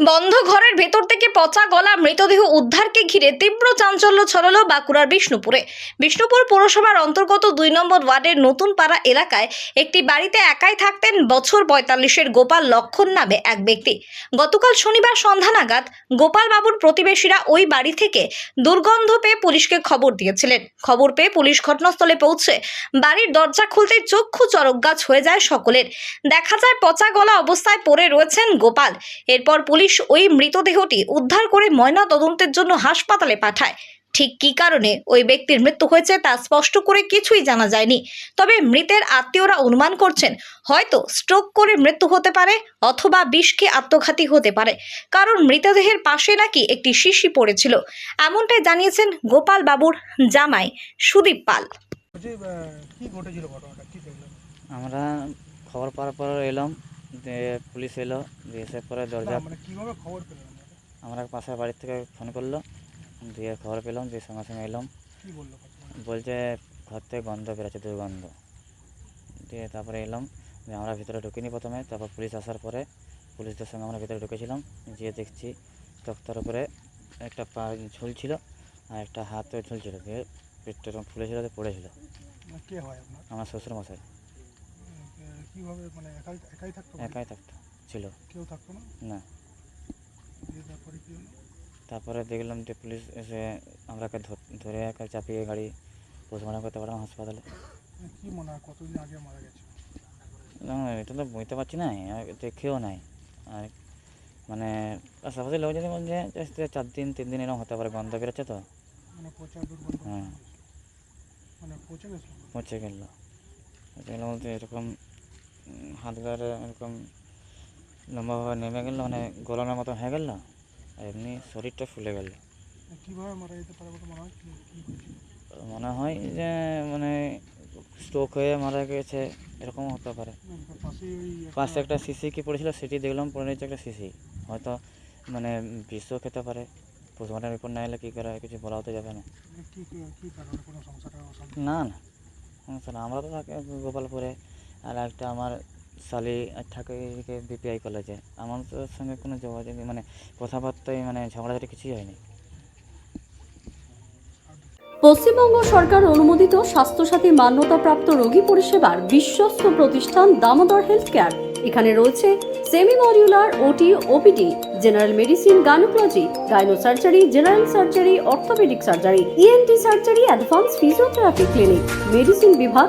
বন্ধ ঘরের ভেতর থেকে পচা গলা মৃতদেহ উদ্ধারকে ঘিরে তীব্র চাঞ্চল্য ছড়ালো বাঁকুড়ার বিষ্ণুপুরে। বিষ্ণুপুর পৌরসভার অন্তর্গত দুই নম্বর ওয়ার্ডের নতুন পাড়া এলাকায় একটি বাড়িতে একাই থাকতেন বছর পঁয়তাল্লিশের গোপাল লক্ষণ নামে এক ব্যক্তি। গতকাল শনিবার সন্ধ্যা নাগাদ গোপাল বাবুর প্রতিবেশীরা ওই বাড়ি থেকে দুর্গন্ধ পেয়ে পুলিশকে খবর দিয়েছিলেন। খবর পেয়ে পুলিশ ঘটনাস্থলে পৌঁছে বাড়ির দরজা খুলতে চক্ষু চরক গাছ হয়ে যায় সকলের। দেখা যায় পচা গলা অবস্থায় পড়ে রয়েছেন গোপাল। এরপর পুলিশ ওই মৃতদেহটি উদ্ধার করে ময়না তদন্তের জন্য হাসপাতালে পাঠায়। ঠিক কী কারণে ওই ব্যক্তির মৃত্যু হয়েছে তা স্পষ্ট করে কিছুই জানা যায়নি। তবে মৃতের আত্মীয়রা অনুমান করছেন হয়তো স্ট্রোক করে মৃত্যু হতে পারে অথবা বিষকে আত্মঘাতী হতে পারে। কারণ মৃতদেহের পাশে নাকি একটি শিশি পড়েছিল। এমনটাই জানিয়েছেন গোপাল বাবুর জামাই সুদীপ পাল। বলছি আহ, কি ঘটেছিল ঘটনাটা? কি দেখলেন? আমরা খবর পাওয়ার পর এলাম। পুলিশ এলো দিয়ে এসে পরে দরজা মানে? আমরা পাশের বাড়ির থেকে ফোন করল দিয়ে খবর পেলাম দিয়ে সঙ্গে সঙ্গে এলাম। বলছে ঘর থেকে গন্ধ বেরোচ্ছে দুর্গন্ধ। দিয়ে তারপরে এলাম আমরা ভিতরে ঢুকিনি প্রথমে। তারপর পুলিশ আসার পরে পুলিশদের সঙ্গে আমরা ভিতরে ঢুকেছিলাম। গিয়ে দেখছি তক্তার উপরে একটা পা ঝুলছিল আর একটা হাতও ঝুলছিল দিয়ে পেটটা ফুলেছিল পড়েছিল। মানে আমার শ্বশুর মশাই কীভাবে মানে একাই একাই থাকতো একাই থাকতো ছিল। কেউ থাকতো না? না। দিয়ে তারপরে কি হলো? তারপরে দেখলাম যে পুলিশ এসে আমরাকে ধরে একা চাপিয়ে গাড়ি পোস্টমর্টম করতে পারলাম হাসপাতালে। মানে কি মনে হয় কতদিন আগে মারা গেছে? না, এটা তো বুঝতে পারছি না দেখেও নাই। আর মানে আশেপাশে লোক যদি বলছে চার দিন তিন দিন এরকম হতে পারে গন্ধ বেরোচ্ছে তো। মানে হ্যাঁ। মানে পচে গেল। পচে গেল বলতে এরকম হাত গাড়ে এরকম লম্বাভাবে নেমে গেল মানে গলানোর মতো হয়ে গেল আর এমনি শরীরটা ফুলে গেল। মানে মারা যেতে পারে মনে হয় মনে হয় যে মানে স্ট্রোক হয়ে মারা গেছে এরকম হতে পারে। পাশে একটা সিসি কি পড়েছিল সেটি দেখলাম পড়ে রয়েছে একটা সিসি হয়তো মানে বিষও খেতে পারে। পোস্টমর্টম রিপোর্ট না এলে কী করে কিছু বলা হতে যাবে না। না না সমস্যা না। আমরা তো থাকি গোপালপুরে। আর একটা আমার শালি থাকে এদিকে বিপিআই কলেজে আমার সঙ্গে কোনো যোগাযোগ মানে কথাবার্তায় মানে ঝগড়াঝাটি কিছুই হয়নি। পশ্চিমবঙ্গ সরকার অনুমোদিত স্বাস্থ্যসাথী মান্যতাপ্রাপ্ত রোগী পরিষেবার বিশ্বস্ত প্রতিষ্ঠান দামোদর হেলথ কেয়ার এখানে রয়েছে semi modular OT, OPD, general medicine, gynaecology gynae surgery general surgery, orthopaedic surgery ENT surgery, advance physiotherapy clinic, medicine বিভাগ